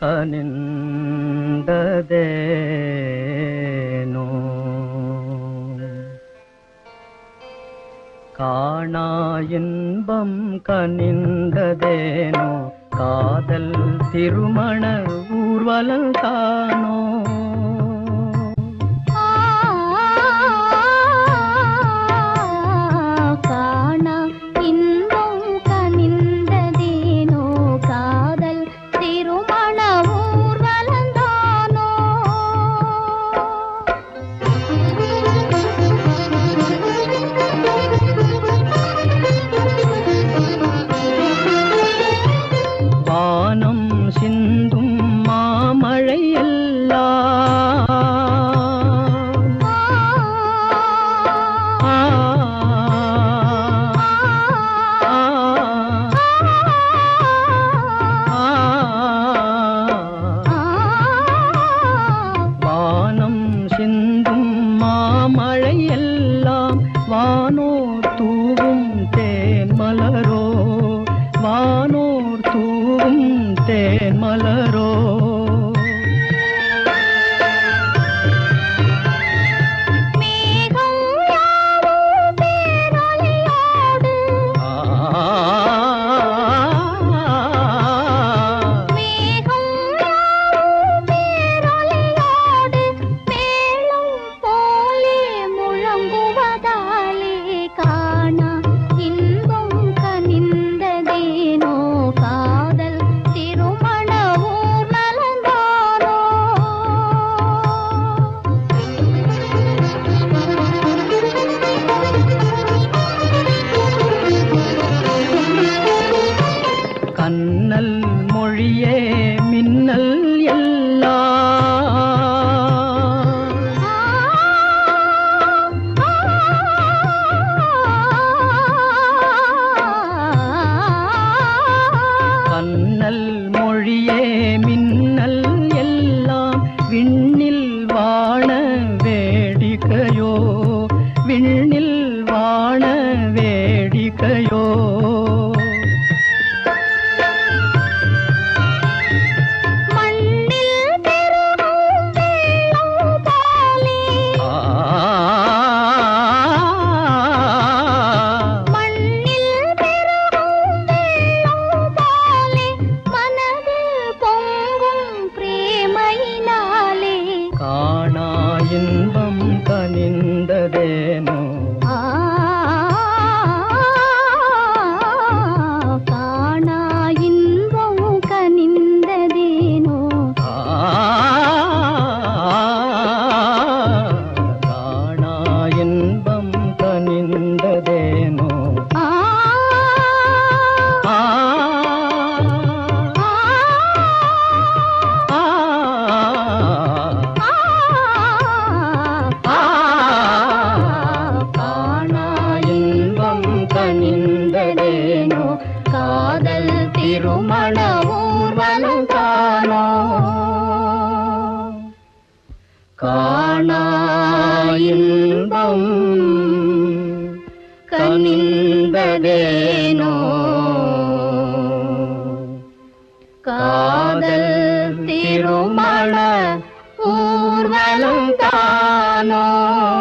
கனிந்ததேனோ? காணா இன்பம் கனிந்ததேனோ? காதல் திருமண ஊர்வலம் காணோ அண்ணல் மொழியே மின்னல் எல்லா. அண்ணல் மொழியே மின்னல் எல்லாம் விண்ணில் வாழ வேடிக்கையோ. இன்பம் கனிந்ததேனோ நின்றடேனோ காதல் திருமண ஊர்வலம் காணோ காணா இன்பம் கனிந்ததேனோ? காதல் திருமண ஊர்வலம் தானோ?